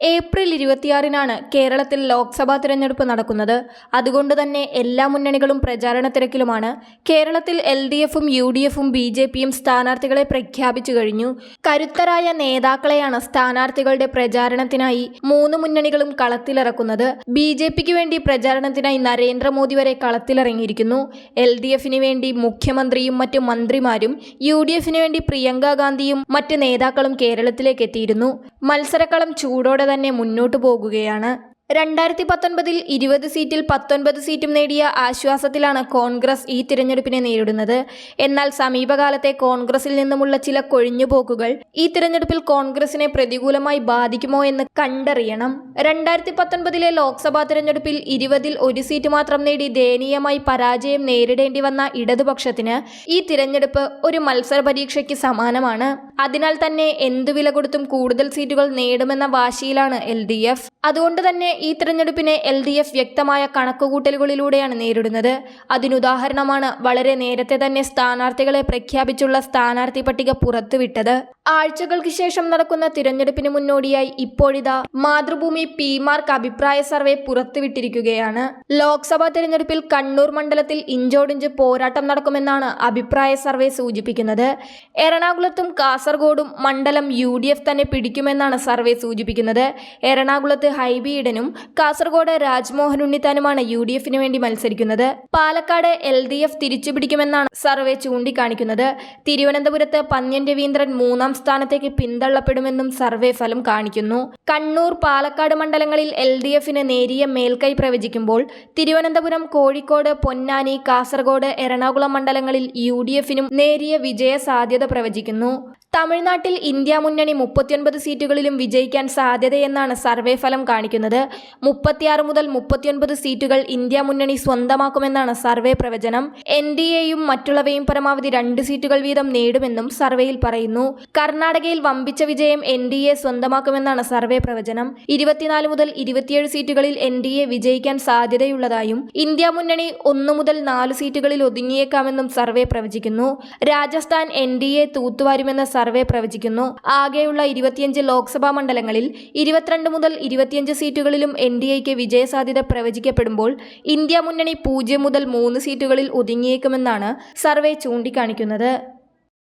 April ഇരുപത്തിയാറിനാണ് കേരളത്തിൽ ലോക്സഭാ തിരഞ്ഞെടുപ്പ് നടക്കുന്നത്. അതുകൊണ്ട് തന്നെ എല്ലാ മുന്നണികളും പ്രചാരണ തിരക്കിലുമാണ്. കേരളത്തിൽ എൽ ഡി എഫും യു ഡി എഫും ബി ജെ പിയും സ്ഥാനാർത്ഥികളെ പ്രഖ്യാപിച്ചു കഴിഞ്ഞു. കരുത്തരായ നേതാക്കളെയാണ് സ്ഥാനാർത്ഥികളുടെ പ്രചാരണത്തിനായി മൂന്ന് മുന്നണികളും കളത്തിലിറക്കുന്നത്. ബി ജെ പിക്ക് വേണ്ടി പ്രചാരണത്തിനായി നരേന്ദ്രമോദി വരെ കളത്തിലിറങ്ങിയിരിക്കുന്നു. എൽ ഡി എഫിന് വേണ്ടി മുഖ്യമന്ത്രിയും മറ്റ് മന്ത്രിമാരും യു ഡി എഫിന് വേണ്ടി പ്രിയങ്ക ഗാന്ധിയും മറ്റ് നേതാക്കളും കേരളത്തിലേക്ക് എത്തിയിരുന്നു. മത്സരക്കളം ചൂടോടെ തന്നെ മുന്നോട്ടു പോകുകയാണ് രണ്ടായിരത്തി പത്തൊൻപതിൽ ഇരുപത് സീറ്റിൽ പത്തൊൻപത് സീറ്റും നേടിയ ആശ്വാസത്തിലാണ് കോൺഗ്രസ് ഈ തിരഞ്ഞെടുപ്പിനെ നേരിടുന്നത്. എന്നാൽ സമീപകാലത്തെ കോൺഗ്രസിൽ നിന്നുമുള്ള ചില കൊഴിഞ്ഞുപോക്കുകൾ ഈ തിരഞ്ഞെടുപ്പിൽ കോൺഗ്രസിനെ പ്രതികൂലമായി ബാധിക്കുമോ എന്ന് കണ്ടറിയണം. രണ്ടായിരത്തി പത്തൊൻപതിലെ ലോക്സഭാ തിരഞ്ഞെടുപ്പിൽ ഇരുപതിൽ ഒരു സീറ്റ് മാത്രം നേടി ദയനീയമായി പരാജയം നേരിടേണ്ടി വന്ന ഇടതുപക്ഷത്തിന് ഈ തിരഞ്ഞെടുപ്പ് ഒരു മത്സര പരീക്ഷയ്ക്ക് സമാനമാണ്. അതിനാൽ തന്നെ എന്തു വില കൊടുത്തും കൂടുതൽ സീറ്റുകൾ നേടുമെന്ന വാശിയിലാണ് എൽ അതുകൊണ്ട് തന്നെ ഈ തിരഞ്ഞെടുപ്പിനെ എൽ ഡി എഫ് വ്യക്തമായ കണക്കുകൂട്ടലുകളിലൂടെയാണ് നേരിടുന്നത്. അതിനുദാഹരണമാണ് വളരെ നേരത്തെ തന്നെ സ്ഥാനാർത്ഥികളെ പ്രഖ്യാപിച്ചുള്ള സ്ഥാനാർത്ഥി പട്ടിക പുറത്തുവിട്ടത്. ആഴ്ചകൾക്ക് ശേഷം നടക്കുന്ന തിരഞ്ഞെടുപ്പിന് മുന്നോടിയായി ഇപ്പോഴിതാ മാതൃഭൂമി പി മാർക്ക് അഭിപ്രായ സർവേ പുറത്തുവിട്ടിരിക്കുകയാണ്. ലോക്സഭാ തിരഞ്ഞെടുപ്പിൽ കണ്ണൂർ മണ്ഡലത്തിൽ ഇഞ്ചോടിഞ്ച് പോരാട്ടം നടക്കുമെന്നാണ് അഭിപ്രായ സർവേ സൂചിപ്പിക്കുന്നത്. എറണാകുളത്തും കാസർഗോഡും മണ്ഡലം യു തന്നെ പിടിക്കുമെന്നാണ് സർവേ സൂചിപ്പിക്കുന്നത്. എറണാകുളത്ത് ഹൈബി ഈഡനും കാസർഗോഡ് രാജ്മോഹൻ ഉണ്ണിത്താനുമാണ് യു ഡി എഫിന് വേണ്ടി മത്സരിക്കുന്നത്. പാലക്കാട് എൽ ഡി എഫ് തിരിച്ചുപിടിക്കുമെന്നാണ് സർവേ ചൂണ്ടിക്കാണിക്കുന്നത്. തിരുവനന്തപുരത്ത് പന്ന്യൻ രവീന്ദ്രൻ മൂന്നാം സ്ഥാനത്തേക്ക് പിന്തള്ളപ്പെടുമെന്നും സർവേ ഫലം കാണിക്കുന്നു. കണ്ണൂർ പാലക്കാട് മണ്ഡലങ്ങളിൽ എൽ ഡി എഫിന് നേരിയ മേൽക്കൈ പ്രവചിക്കുമ്പോൾ തിരുവനന്തപുരം കോഴിക്കോട് പൊന്നാനി കാസർഗോഡ് എറണാകുളം മണ്ഡലങ്ങളിൽ യു ഡി എഫിനും നേരിയ വിജയ സാധ്യത പ്രവചിക്കുന്നു. തമിഴ്നാട്ടിൽ ഇന്ത്യ മുന്നണി മുപ്പത്തിയൊൻപത് സീറ്റുകളിലും വിജയിക്കാൻ സാധ്യതയെന്നാണ് സർവേ ഫലം കാണിക്കുന്നത്. മുപ്പത്തിയാറ് മുതൽ മുപ്പത്തിയൊൻപത് സീറ്റുകൾ ഇന്ത്യ മുന്നണി സ്വന്തമാക്കുമെന്നാണ് സർവേ പ്രവചനം. എൻ ഡി എയും മറ്റുള്ളവയും പരമാവധി രണ്ട് സീറ്റുകൾ വീതം നേടുമെന്നും സർവേയിൽ പറയുന്നു. കർണാടകയിൽ വമ്പിച്ച വിജയം എൻ ഡി എ സ്വന്തമാക്കുമെന്നാണ് സർവേ പ്രവചനം. ഇരുപത്തിനാല് മുതൽ ഇരുപത്തിയേഴ് സീറ്റുകളിൽ എൻ ഡി എ വിജയിക്കാൻ സാധ്യതയുള്ളതായും ഇന്ത്യ മുന്നണി ഒന്നു മുതൽ നാല് സീറ്റുകളിൽ ഒതുങ്ങിയേക്കാമെന്നും സർവേ പ്രവചിക്കുന്നു. രാജസ്ഥാൻ എൻ ഡി എ തൂത്തുവാരുമെന്ന സർവേ പ്രവചിക്കുന്നു. ആകെയുള്ള ഇരുപത്തിയഞ്ച് ലോക്സഭാ മണ്ഡലങ്ങളിൽ ഇരുപത്തിരണ്ട് മുതൽ ഇരുപത്തിയഞ്ച് സീറ്റുകളിലും എൻ ഡി എക്ക് വിജയസാധ്യത പ്രവചിക്കപ്പെടുമ്പോൾ ഇന്ത്യ മുന്നണി പൂജ്യം മുതൽ മൂന്ന് സീറ്റുകളിൽ ഒതുങ്ങിയേക്കുമെന്നാണ് സർവേ ചൂണ്ടിക്കാണിക്കുന്നത്.